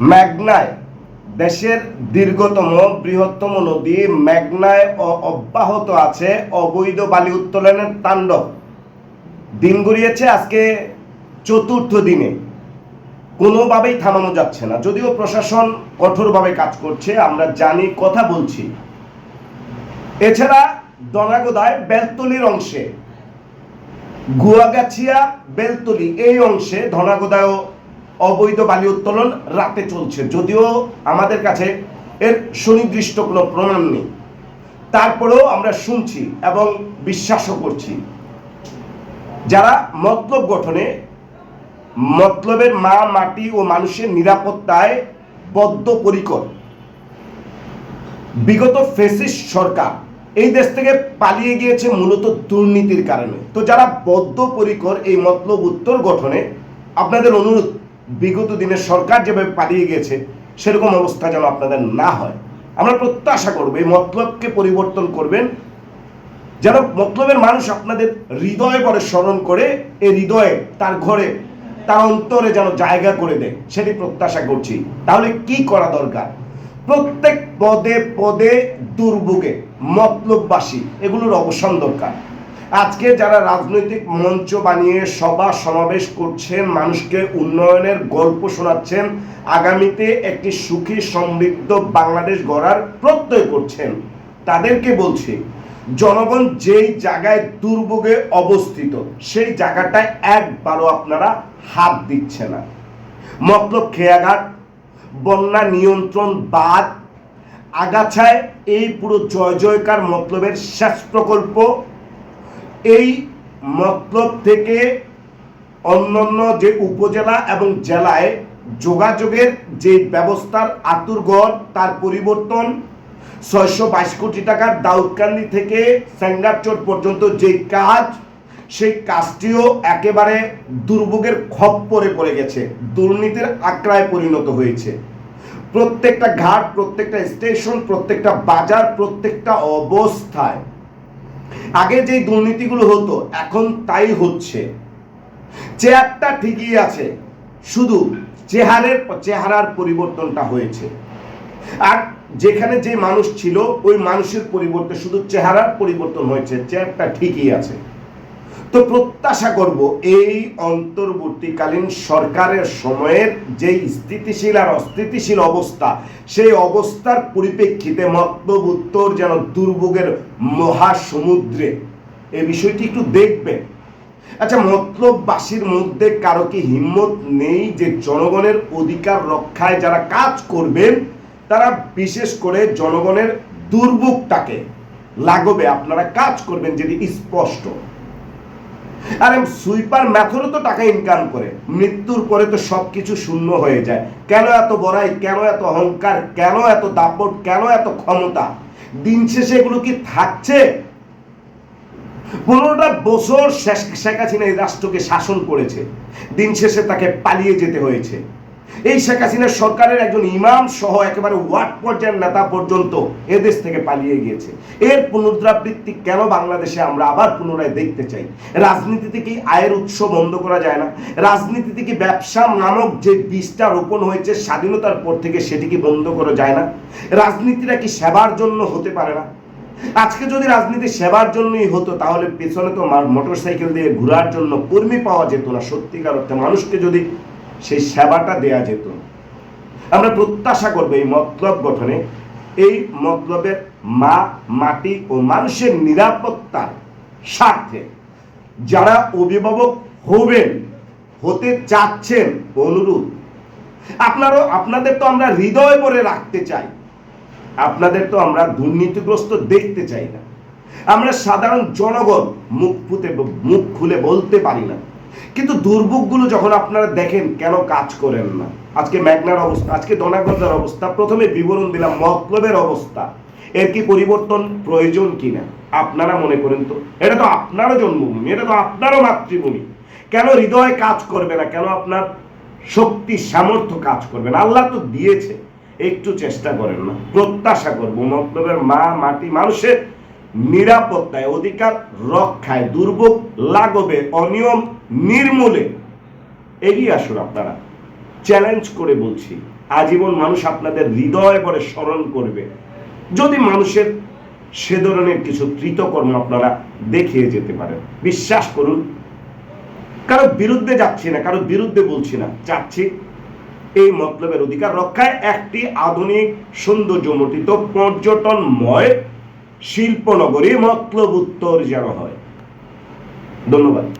মেঘনায়, দেশের দীর্ঘতম, বৃহত্তম নদী অ- অব্যাহত আছে অবৈধ বালি উত্তোলনের তাণ্ডব। দিন গড়িয়েছে আজকে চতুর্থ দিনে। কোনোভাবেই থামানো যাচ্ছে না। যদিও প্রশাসন কঠোরভাবে কাজ করছে, আমরা জানি, কথা বলছি। এছাড়া দনাগোদায় বেলতলির অংশে গুয়াগাছিয়া বেলতলি এই অংশে ধনাগোদায় অবৈধ বালি উত্তোলন রাতে চলছে। যদিও আমাদের কাছে এর সুনির্দিষ্ট কোনো প্রমাণ নেই। তারপরেও আমরা শুনছি এবং বিশ্বাসও করছি। যারা মতলব গঠনে, মতলবের মা, মাটি ও মানুষের নিরাপত্তায় বদ্ধপরিকর বিগত ফেসিস সরকার এই দেশ থেকে পালিয়ে গিয়েছে মূলত দুর্নীতির কারণে। তো যারা বদ্ধপরিকর এই মতলব উত্তর গঠনে, আপনাদের অনুরোধ বিগত দিনে সরকার যেভাবে পালিয়ে গেছে, সেরকম অবস্থা যেন আপনাদের না হয়। আমরা প্রত্যাশা করব, এই মতলবকে পরিবর্তন করবেন, যেন মতলবের মানুষ আপনাদের হৃদয় করে স্মরণ করে, এই হৃদয়ে, তার ঘরে, তার অন্তরে যেন জায়গা করে দেয়, সেটি প্রত্যাশা করছি। তাহলে কি করা দরকার? প্রত্যেক পদে পদে দুর্ভোগে মতলববাসী, এগুলোর অবসান দরকার। আজকে যারা রাজনৈতিক মঞ্চ বানিয়ে সভা সমাবেশ করছেন, মানুষকে উন্নয়নের গল্প শোনাচ্ছেন, আগামীতে একটি সুখী সমৃদ্ধ বাংলাদেশ গড়ার প্রত্যয় করছেন, তাদেরকে বলছি, জনগণ যেই জায়গায় দুর্ভোগে অবস্থিত, সেই জায়গাটায় একবারও আপনারা হাত দিচ্ছে না। মতলব খেয়াঘাট, বন্যা নিয়ন্ত্রণ বাদ আগাছায় এই পুরো জয় জয়কার মতলবের শেষ প্রকল্প এই মতলব থেকে অন্যান্য যে উপজেলা এবং জেলায় যোগাযোগের যে ব্যবস্থার আতুরগড় তার পরিবর্তন ছয়শো বাইশ কোটি টাকার দাউদকান্দি থেকে স্যাঙ্গারচর পর্যন্ত যে কাজ, সেই কাজটিও একেবারে দুর্ভোগের খপ্পরে পড়ে গেছে, দুর্নীতির আক্রায় পরিণত হয়েছে। প্রত্যেকটা ঘাট, প্রত্যেকটা স্টেশন, প্রত্যেকটা বাজার, প্রত্যেকটা অবস্থায় আগে যে দুর্নীতিগুলো হতো, এখন তাই হচ্ছে। চেয়ারটা ঠিকই আছে, শুধু চেহারের, চেহারার পরিবর্তনটা হয়েছে। আর যেখানে যে মানুষ ছিল, ওই মানুষের পরিবর্তে শুধু চেহারার পরিবর্তন হয়েছে, চেয়ারটা ঠিকই আছে। তো প্রত্যাশা করব এই অন্তর্বর্তীকালীন সরকারের সময়ের যে স্থিতিশীল আর অস্থিতিশীল অবস্থা, সেই অবস্থার পরিপ্রেক্ষিতে মতলব উত্তর যেন দুর্ভোগের মহাসমুদ্রে। এই বিষয়টি একটু দেখবেন। আচ্ছা মতলববাসীর মধ্যে কারও কি হিম্মত নেই যে জনগণের অধিকার রক্ষায় যারা কাজ করবেন, তারা বিশেষ করে জনগণের দুর্ভোগটাকে লাগবে আপনারা কাজ করবেন যেটি স্পষ্ট। আরে সুইপার ম্যাথরও তো টাকা ইনকাম করে। মৃত্যুর পরে তো সব কিছু শূন্য হয়ে যায়। কেন এত বড়াই? কেন এত অহংকার? কেন এত দাপট? কেন এত ক্ষমতা? দিন শেষে এগুলো কি থাকছে? পনেরোটা বছর শেখ হাসিনা এই রাষ্ট্রকে শাসন করেছে। দিন শেষে তাকে পালিয়ে যেতে হয়েছে। এই শেখ হাসিনার সরকারের একজন ইমাম সহ একেবারে ওয়ার্ড পর্যায়ের নেতা পর্যন্ত এদেশ থেকে পালিয়ে গিয়েছে। এর পুনরাবৃত্তি কেন বাংলাদেশে আমরা আবার পুনরায় দেখতে চাই? রাজনীতিতে কি আয়ের উৎস বন্ধ করা যায় না? রাজনীতিতে কি ব্যবসা নামক যে বীজটা রোপণ হয়েছে স্বাধীনতার পর থেকে সেটি কি বন্ধ করা যায় না? রাজনীতিটা কি সেবার জন্য হতে পারে না? আজকে যদি রাজনীতি সেবার জন্যই হতো, তাহলে পেছনে তো মোটর সাইকেল দিয়ে ঘোরার জন্য কর্মী পাওয়া যেত না। সত্যিকার অর্থে মানুষকে যদি সেই সেবাটা দেয়া যেত। আমরা প্রত্যাশা করব এই মতলব গঠনে, এই মতলবের মা, মাটি ও মানুষের নিরাপত্তার স্বার্থে যারা অভিভাবক হবেন, হতে চাচ্ছেন অনুরোধ। আপনারও, আপনাদের তো আমরা হৃদয় করে রাখতে চাই। আপনাদের তো আমরা দুর্নীতিগ্রস্ত দেখতে চাই না। আমরা সাধারণ জনগণ মুখ ফুটে, মুখ খুলে বলতে পারি না। কিন্তু দুর্ভোগগুলো যখন আপনারা দেখেন, কেন কাজ করেন না? আজকে মেঘনার অবস্থা, আজকে দনাগঞ্জের অবস্থা, প্রথমে বিবরণ দিলাম, মতলবের অবস্থা। এর কি পরিবর্তন প্রয়োজন কিনা? আপনারা মনে করেন তো? এটা তো আপনারও জন্মভূমি, এটা তো আপনারও মাতৃভূমি। কেন হৃদয় কাজ করবে না? কেন আপনার শক্তি, সামর্থ্য কাজ করবে না? আল্লাহ তো দিয়েছে, একটু চেষ্টা করেন না। প্রত্যাশা করব, মতলবের মা, মাটি, মানুষের নিরাপত্তায় অধিকার রক্ষায় দুর্ভোগ লাগবে অনিয়ম নির্মূলে। এগিয়ে আসুন আপনারা। চ্যালেঞ্জ করে বলছি, আজীবন মানুষ আপনাদের হৃদয় ভরে স্মরণ করবে। যদি মানুষের সে ধরনের কিছু কৃতকর্ম আপনারা দেখিয়ে যেতে পারেন, বিশ্বাস করুন। কারও বিরুদ্ধে যাচ্ছি না কারও বিরুদ্ধে বলছি না, চাচ্ছি এই মতলবের অধিকার রক্ষায় একটি আধুনিক সৌন্দর্যমণ্ডিত পর্যটনময় শিল্পনগরী মতলব উত্তর যেন হয়। ধন্যবাদ।